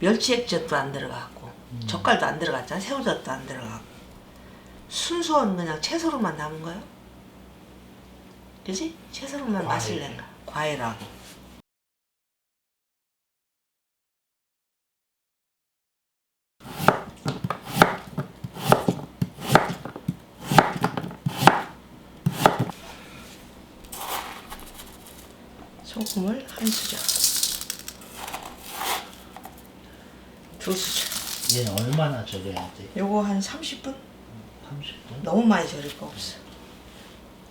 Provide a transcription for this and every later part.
멸치액젓도 안 들어갔고 젓갈도 안 들어갔잖아. 새우젓도 안 들어갔고. 순수한 그냥 채소로만 남은 거요 그지? 채소로만 맛을. 낸 거야. 과일하고. 소금을 한 수저 두 수저 얘는 얼마나 절여야 돼? 요거 한 30분? 30분? 너무 많이 절일 거 없어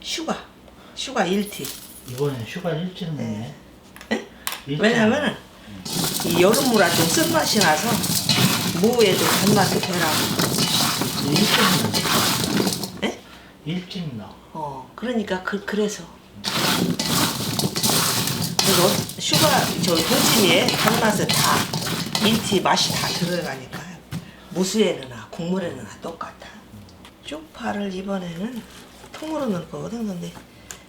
슈가 슈가 1티 이번엔 휴가 일찍 먹네. 일찍 왜냐면은 이 여름무라 좀 쓴맛이 나서 무에도 단맛을 배라고 일찍 넣어. 예? 일찍 넣어. 어 그러니까 그, 그래서 그리고 슈가 저 동치미에 단맛을 다 1티 맛이 다 들어가니까 무수에는 국물에는 다 똑같아. 쪽파를 이번에는 통으로 넣을 거거든. 근데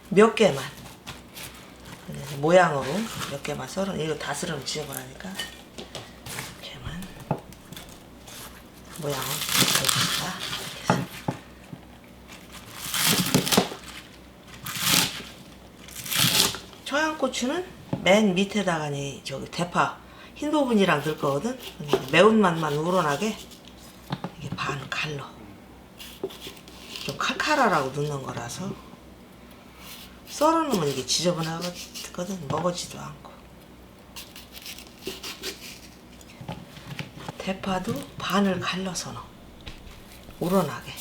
몇 개만. 모양으로 몇 개만 썰어. 이거 다 썰으면 지저분하니까. 이렇게만. 모양을 해서 청양고추는 맨 밑에다가니 저기 대파 흰 부분이랑 넣을 거거든. 매운맛만 우러나게 이게 반 갈로 좀 칼칼하라고 넣는 거라서 썰어 놓으면 이게 지저분하거든. 먹어지도 않고 대파도 반을 갈라서 넣어 우러나게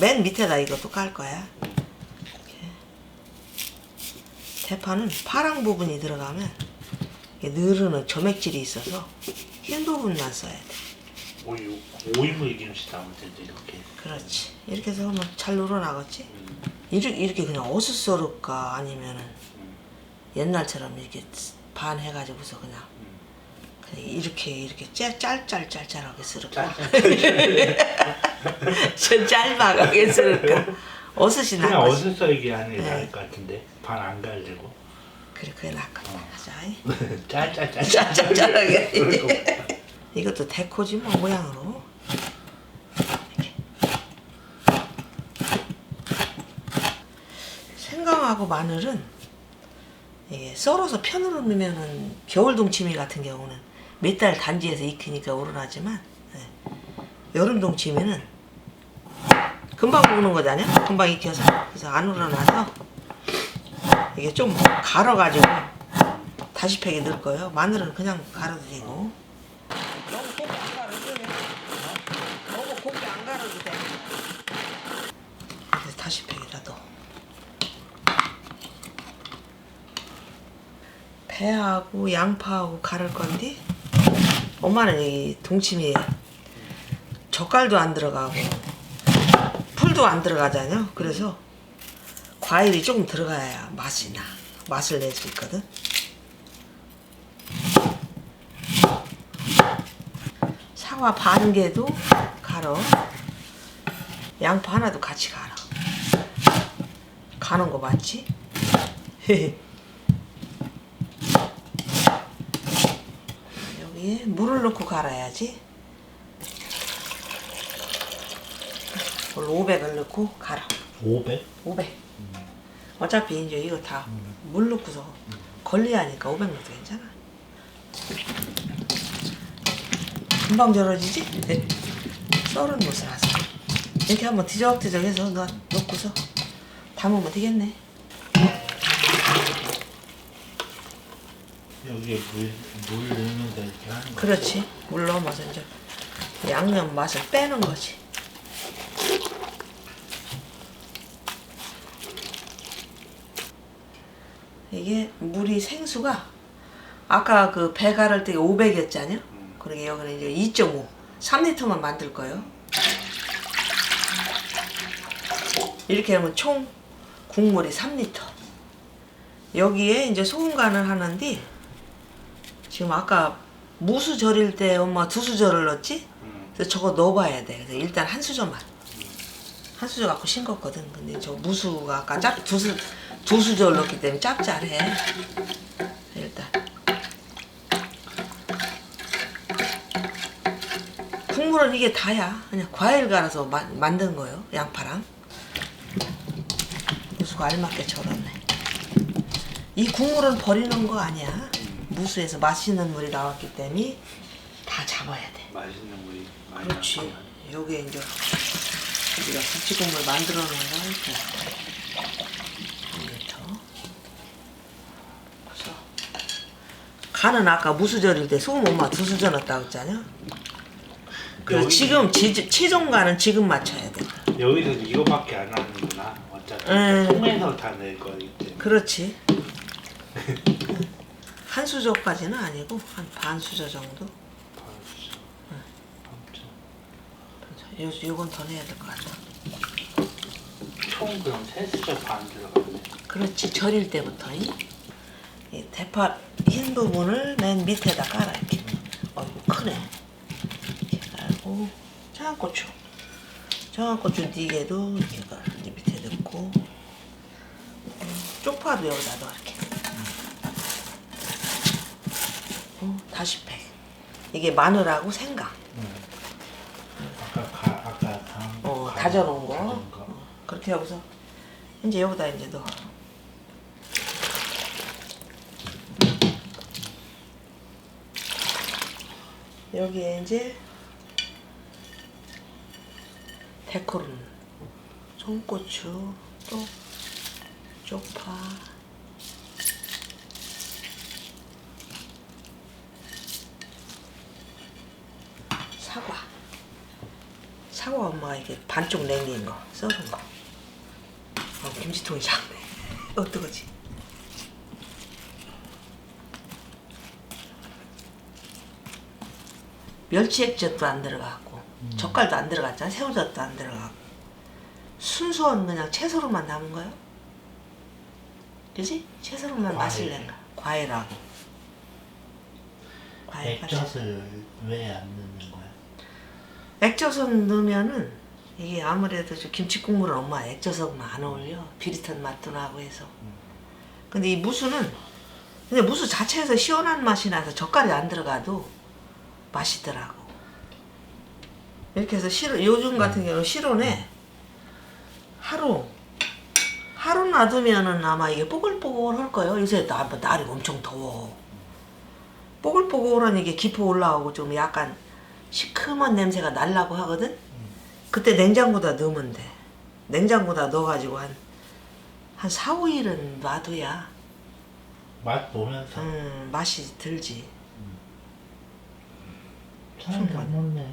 맨 밑에다 이것도 깔 거야. 대파는 파랑 부분이 들어가면 느르는 점액질이 있어서 흰 부분만 써야 돼. 오이 오이물 김치 담을 때도 이렇게. 그렇지. 이렇게 해서 하면 잘 늘어나겠지? 이렇게, 이렇게 그냥 썰을까 아니면은 옛날처럼 이렇게 반 해가지고서 그냥 그냥 이렇게 이렇게 짤- 짤짤짤짤하게 썰을까? 저 짤막하게? 옷이 그냥 나 거지. 어슷 썰기 하는 게 네. 나을 것 같은데 반 안 갈리고 그래 그게 낫거든. 하자. 짤짤짤 짤짤짤하게. 이것도 데코지 뭐 모양으로. 이렇게. 생강하고 마늘은 이게 썰어서 편으로 넣으면은 겨울 동치미 같은 경우는 몇 달 단지에서 익히니까 오르나지만 예. 여름 동치미는 금방 구는 거잖아요. 금방 익혀서 그래서 안 우러나서 이게 좀 갈아가지고 다시 팩에 넣을 거예요. 마늘은 그냥 갈아도 되고. 너무 곱게 안 갈아도 돼. 너무 곱게 안 갈아도 돼. 그래서 다시 넣어. 배하고 양파하고 갈을 건데 엄마는 이 동치미에 젓갈도 안 들어가고 풀도 안 들어가잖아요. 그래서 과일이 조금 들어가야 맛이 나. 맛을 낼 수 있거든. 사과 반 개도 갈아. 양파 하나도 같이 갈아. 가는 거 맞지? 여기에 물을 넣고 갈아야지. 물 500을 넣고 갈아. 500? 500. 어차피 이제 이거 다 물 넣고서 걸리하니까 500 넣어도 괜찮아. 금방 절어지지? 썰은 못살아서 이렇게 한번 뒤적뒤적 해서 넣, 넣고서 담으면 되겠네. 여기에 물, 물 넣으면서 이렇게 하는 거 그렇지. 물 넣어서 이제 양념 맛을 빼는 거지. 이게 물이 생수가 아까 그 배 갈을 때 500이었잖아요. 그러게 여기는 이제 2.5, 3리터만 만들 거예요. 이렇게 하면 총 국물이 3리터. 여기에 이제 소금 간을 하는데 지금 아까 무수 절일 때 엄마 두 수저를 넣었지? 그래서 저거 넣어봐야 돼. 그래서 일단 한 수저만. 한 수저 갖고 싱겁거든. 근데 저 무수가 아까 짭, 두, 수, 두 수저를 넣었기 때문에 짭짤해. 일단. 국물은 이게 다야. 그냥 과일 갈아서 마- 만든 거예요. 양파랑. 무수가 알맞게 절었네. 이 국물은 버리는 거 아니야. 무수에서 맛있는 물이 나왔기 때문에 다 잡아야 돼. 맛있는 물이 많이 그렇지. 요게 이제 우리가 김치국물 만들어 놓은 거 이렇게 1리터. 그래서 간은 아까 무수 절일 때 소금 엄마 두 수저 넣었다고 했잖아. 그래서 여기- 지금 지, 최종 간은 지금 맞춰야 돼. 여기서 이거밖에 안 하는구나. 어차피 응. 통에서 다 낼 거기 때문에. 그렇지. 한 수저까지는 아니고 한 반 수저 정도. 벌써. 아무튼 요 요건 더 내야 될 것 같아. 총 그럼 세 수저 반 들어가네. 그렇지 절일 때부터 이, 이 대파 흰 부분을 맨 밑에다 깔아 이렇게 어이구 크네. 이렇게 깔고 장고추. 장고추 뒤에도 이렇게 깔아 이제 밑에 넣고. 음, 쪽파도 여기다 넣어 이렇게. 어, 다시 팩. 이게 마늘하고 생강. 아까 가, 아까 다, 어, 가- 다져놓은 거. 다져놓은 거. 어, 그렇게 하고서 이제 여기다 이제 넣어. 여기에 이제 데코른 송고추 또 쪽파. 사과. 사과 엄마가 이게 반쪽 냉긴 거 썰은 거. 어, 김치통이 작네. 어떡하지 멸치 액젓도 안 들어갔고 젓갈도 안 들어갔잖아. 새우젓도 안 들어갔고. 순수한 그냥 채소로만 남은 거요 그지? 채소로만 맛을 과일. 낸 거야 과일하고. 과일 액젓을 왜 안 넣는 거야? 액젓은 넣으면은 이게 아무래도 저 김치 국물은 엄마 액젓하고는 안 어울려. 비릿한 맛도 나고 해서. 근데 이 무수는 근데 무수 자체에서 시원한 맛이 나서 젓갈이 안 들어가도 맛있더라고. 이렇게 해서 실어 요즘 같은 경우는 실온에 하루 하루 놔두면은 아마 이게 뽀글뽀글 할 거예요. 요새 나, 날이 엄청 더워. 뽀글뽀글한 이게 기포 올라오고 좀 약간 시큼한 냄새가 날라고 하거든. 그때 냉장고다 넣으면 돼. 냉장고다 넣어가지고 한, 한 4, 5일은 놔둬야, 맛 보면서? 음, 맛이 들지. 잘 먹네.